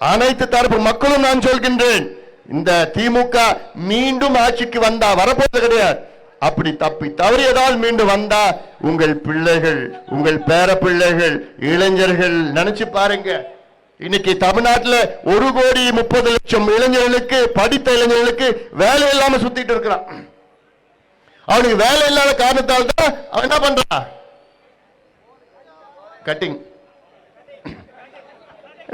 அனைத்து தரப்பு மக்களும் நான் சொல்கின்றேன் இந்த திமுக மீண்டும் ஆட்சிக்கு வந்தா வரப்போது கிடையாது. அப்படி தப்பி தவறியதால் மீண்டும் வந்தா உங்கள் பிள்ளைகள் உங்கள் பேர பிள்ளைகள் இளைஞர்கள் நினைச்சு பாருங்க. இன்னைக்கு தமிழ்நாட்டில் ஒரு கோடி முப்பது லட்சம் இளைஞர்களுக்கு படித்த இளைஞர்களுக்கு வேலை இல்லாம சுத்திட்டு இருக்கிறான். அவனுக்கு வேலை இல்லாத காரணத்தால் தான் அவன் என்ன பண்றான்? கட்டிங்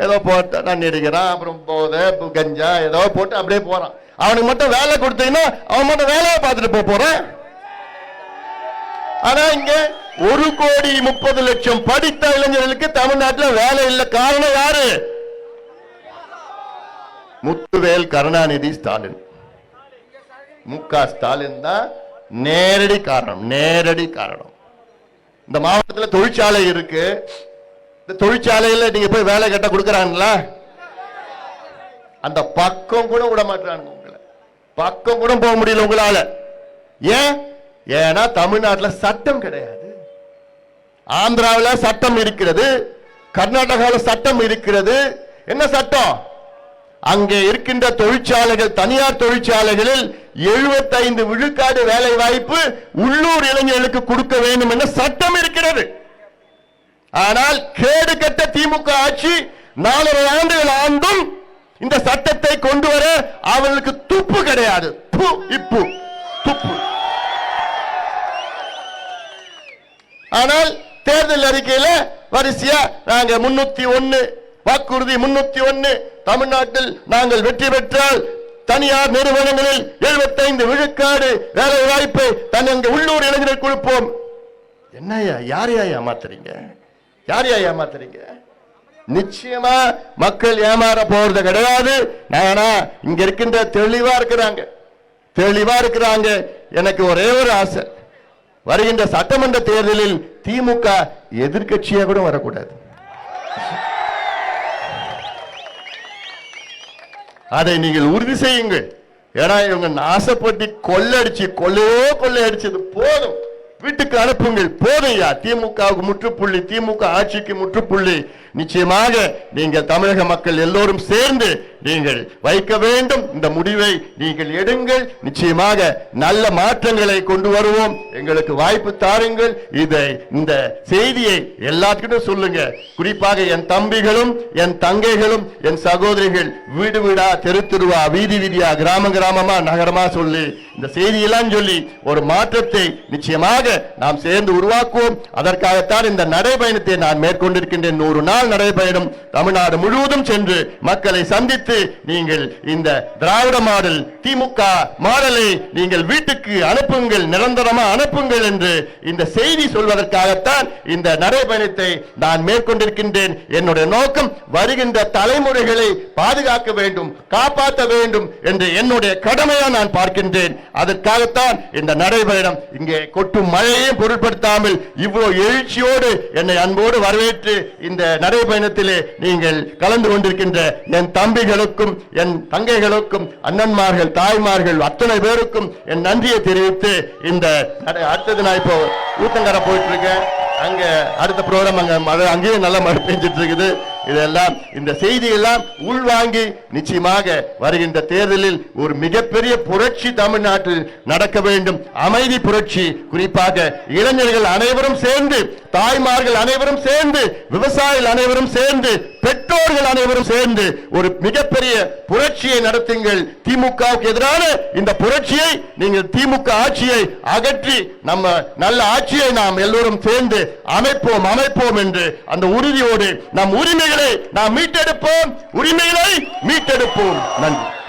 ஏதோ போட்டு நான் அடிக்கிறான் அப்புறம் போதை கஞ்சா ஏதோ போட்டு அப்படியே போறான். அவனுக்கு மட்டும் வேலை கொடுத்தீங்கன்னா அவன் மட்டும் வேலையை பார்த்துட்டு போக போறான். ஆனா இங்க ஒரு கோடி முப்பது லட்சம் படித்த இளைஞர்களுக்கு தமிழ்நாட்டுல வேலை இல்லை. காரணம் யாரு? முத்துவேல் கருணாநிதி ஸ்டாலின். மு க ஸ்டாலின் தான் நேரடி காரணம் நேரடி காரணம். இந்த மாவட்டத்துல தொழிற்சாலை இருக்கு. இந்த தொழிற்சாலையில் நீங்க போய் வேலை கேட்டா கொடுக்குறாங்களா? அந்த பக்கம் கூட விட மாட்டானுங்க உங்களை. பக்கம் கூட போக முடியல உங்களால. ஏன்? ஏன்னா தமிழ்நாட்டில் சட்டம் கிடையாது. ஆந்திராவில் சட்டம் இருக்கிறது. கர்நாடகாவில் சட்டம் இருக்கிறது. என்ன சட்டம்? அங்கே இருக்கின்ற தொழிற்சாலைகள் தனியார் தொழிற்சாலைகளில் 75 விழுக்காடு வேலை வாய்ப்பு உள்ளூர் இளைஞர்களுக்கு கொடுக்க வேண்டும் என்ற சட்டம் இருக்கிறது. ஆனால் கேடு கட்ட திமுக ஆட்சி நாலரை ஆண்டுகள் ஆண்டும் இந்த சட்டத்தை கொண்டு வர அவர்களுக்கு துப்பு கிடையாது. ப்பு, இப்பு துப்பு. ஆனால் தேர்தல் அறிக்கையில வரிசையா நாங்க முன்னூத்தி ஒன்னு வாக்குறுதி முன்னூத்தி ஒன்னு தமிழ்நாட்டில் நாங்கள் வெற்றி பெற்றால் தனியார் நிறுவனங்களில் 75 விழுக்காடு வேலை வாய்ப்பை தன் உள்ளூர் இளைஞர்கள் கொடுப்போம். என்னய்யா யாரையா ஏமாத்துறீங்க? யார் யார் ஏமாத்துறீங்க? நிச்சயமா மக்கள் ஏமாற போறது கிடையாது. ஆனா இங்க இருக்கின்ற தெளிவா இருக்கிறாங்க. தெளிவா இருக்கிறாங்க. எனக்கு ஒரே ஒரு ஆசை. வருகின்ற சட்டமன்ற தேர்தலில் திமுக எதிர்க்கட்சியா கூட வரக்கூடாது. அதை நீங்கள் உறுதி செய்யுங்கள். ஏன்னா இவங்க நாசப்பட்டு கொள்ளடிச்சு கொள்ளையோ கொள்ளையடிச்சது போதும். வீட்டுக்கு அனுப்புங்கள். போதையா? திமுகவுக்கு முற்றுப்புள்ளி திமுக ஆட்சிக்கு முற்றுப்புள்ளி. நிச்சயமாக நீங்கள் தமிழக மக்கள் எல்லோரும் சேர்ந்து நீங்கள் வைக்க வேண்டும். இந்த முடிவை நீங்கள் எடுங்கள். நிச்சயமாக நல்ல மாற்றங்களை கொண்டு வருவோம். எங்களுக்கு வாய்ப்பு தாருங்கள். இதை இந்த செய்தியை எல்லாத்துக்கிட்டும் சொல்லுங்க. குறிப்பாக என் தம்பிகளும் என் தங்கைகளும் என் சகோதரிகள் வீடு வீடா தெரு திருவா வீதி வீதியா கிராம கிராமமா நகரமா சொல்லி இந்த செய்தியெல்லாம் சொல்லி ஒரு மாற்றத்தை நிச்சயமாக நாம் சேர்ந்து உருவாக்குவோம். அதற்காகத்தான் இந்த நடைபயணத்தை நான் மேற்கொண்டிருக்கின்றேன். நூறு நாள் நடைபயணம் தமிழ்நாடு முழுவதும் சென்று மக்களை சந்தித்து நீங்கள் இந்த திராவிட மாடல் திமுக மாடலை நீங்கள் வீட்டுக்கு அனுப்புங்கள் நிரந்தரமா அனுப்புங்கள் என்று இந்த செய்தி சொல்வதற்காகத்தான் இந்த நடைபயணத்தை நான் மேற்கொண்டிருக்கின்றேன். என்னுடைய நோக்கம் வருகின்ற தலைமுறைகளை பாதுகாக்க வேண்டும் காப்பாற்ற வேண்டும் என்று என்னுடைய கடமையா நான் பார்க்கின்றேன். அதற்காகத்தான் இந்த நடைபயணம் இங்கே கொட்டும் மழையையும் பொருட்படுத்தாமல் இவ்வளவு எழுச்சியோடு என்னை அன்போடு வரவேற்று இந்த நடைபயணத்திலே நீங்கள் கலந்து கொண்டிருக்கின்ற என் தம்பிகளும் தம்பிகளுக்கும் என் தங்கைகளுக்கும் அண்ணன்மார்கள் தாய்மார்கள் அத்தனை பேருக்கும் என் நன்றியை தெரிவித்து இந்த அடுத்தது நான் இப்போ ஊத்தங்கரை போயிட்டு இருக்கேன். அங்க அடுத்த ப்ரோக்ராம் அங்க மழை அங்கேயும் நல்ல மழை பெஞ்சிட்டு இருக்குது. இதெல்லாம் இந்த செய்தி எல்லாம் உள்வாங்கி நிச்சயமாக வருகின்ற தேர்தலில் ஒரு மிகப்பெரிய புரட்சி தமிழ்நாட்டில் நடக்க வேண்டும். அமைதி புரட்சி குறிப்பாக இளைஞர்கள் அனைவரும் சேர்ந்து தாய்மார்கள் அனைவரும் சேர்ந்து விவசாயிகள் அனைவரும் சேர்ந்து பெற்றோர்கள் அனைவரும் சேர்ந்து ஒரு மிகப்பெரிய புரட்சியை நடத்துங்கள். திமுகவுக்கு எதிரான இந்த புரட்சியை நீங்கள் திமுக ஆட்சியை அகற்றி நம்ம நல்ல ஆட்சியை நாம் எல்லோரும் சேர்ந்து அமைப்போம் அமைப்போம் என்று அந்த உறுதியோடு நம் உரிமைகளை நாம் மீட்டெடுப்போம். உரிமைகளை மீட்டெடுப்போம். நன்றி.